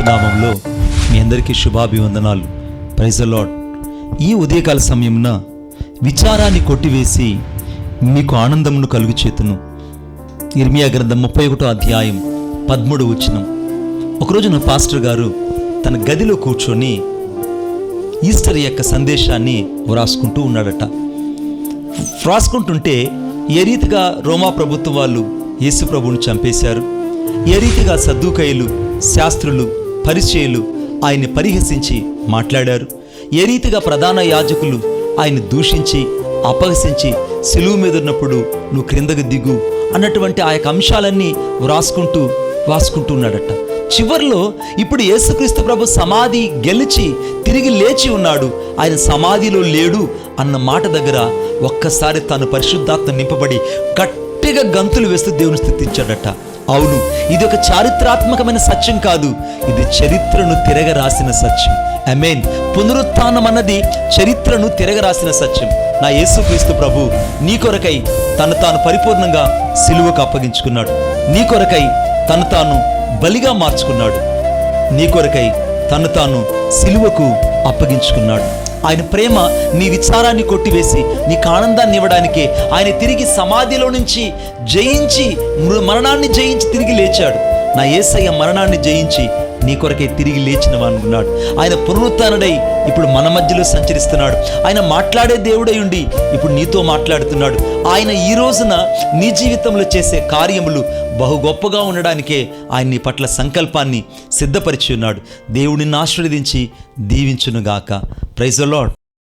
యేసుక్రీస్తు మీ అందరికీ శుభాభివందనాలు. ప్రైజలాడ్ ఈ ఉదయకాల సమయమున విచారాన్ని కొట్టివేసి మీకు ఆనందమును కలుగు చేతును ఇర్మియా గ్రంథం ముప్పై ఒకటో అధ్యాయం పదమూడు వచ్చినం ఒకరోజు నా పాస్టర్ గారు తన గదిలో కూర్చొని ఈస్టర్ యొక్క సందేశాన్ని వ్రాసుకుంటూ ఉన్నాడట. వ్రాసుకుంటుంటే ఏ రీతిగా రోమా ప్రభుత్వం వాళ్ళు యేసు ప్రభువును చంపేశారు? ఏ రీతిగా సద్దుకయ్యలు శాస్త్రులు పరిచయులు ఆయన్ని పరిహసించి మాట్లాడారు. ఏ రీతిగా ప్రధాన యాజకులు ఆయన్ని దూషించి అపహసించి సెలువు మీద ఉన్నప్పుడు నువ్వు క్రిందకు దిగు అన్నటువంటి ఆ యొక్క అంశాలన్నీ వ్రాసుకుంటూ వ్రాసుకుంటూ ఉన్నాడట. చివరిలో ఇప్పుడు యేసుక్రీస్తు ప్రభు సమాధి గెలిచి తిరిగి లేచి ఉన్నాడు. ఆయన సమాధిలో లేడు అన్న మాట దగ్గర ఒక్కసారి తాను పరిశుద్ధాత్మ నింపబడి గట్టిగా గంతులు వేస్తూ దేవుని స్థుతించాడట. అవును ఇది ఒక చారిత్రాత్మకమైన సత్యం కాదు. చరిత్రను తిరగ రాసిన సత్యం. అమేన్ పునరుత్నం అన్నది చరిత్రను తిరగ రాసిన సత్యం. నా యేసుక్రీస్తు ప్రభు నీ కొరకై తను తాను పరిపూర్ణంగా సిలువకు అప్పగించుకున్నాడు. నీ కొరకై తను తాను బలిగా మార్చుకున్నాడు. నీ కొరకై తను తాను సిలువకు అప్పగించుకున్నాడు. ఆయన ప్రేమ నీ విచారాన్ని కొట్టివేసి నీకు ఆనందాన్ని ఇవ్వడానికే ఆయన తిరిగి సమాధిలో నుంచి జయించి మరణాన్ని జయించి తిరిగి లేచాడు. నా యేసయ్య మరణాన్ని జయించి నీ కొరకే తిరిగి లేచిన అనుకున్నాడు ఆయన పునరుత్డై ఇప్పుడు మన మధ్యలో సంచరిస్తున్నాడు. ఆయన మాట్లాడే దేవుడై ఉండి ఇప్పుడు నీతో మాట్లాడుతున్నాడు. ఆయన ఈ రోజున నీ జీవితంలో చేసే కార్యములు బహు గొప్పగా ఉండడానికే ఆయన నీ పట్ల సంకల్పాన్ని సిద్ధపరిచి ఉన్నాడు. దేవుడిని ఆశీర్వదించి దీవించునుగాక. Praise lord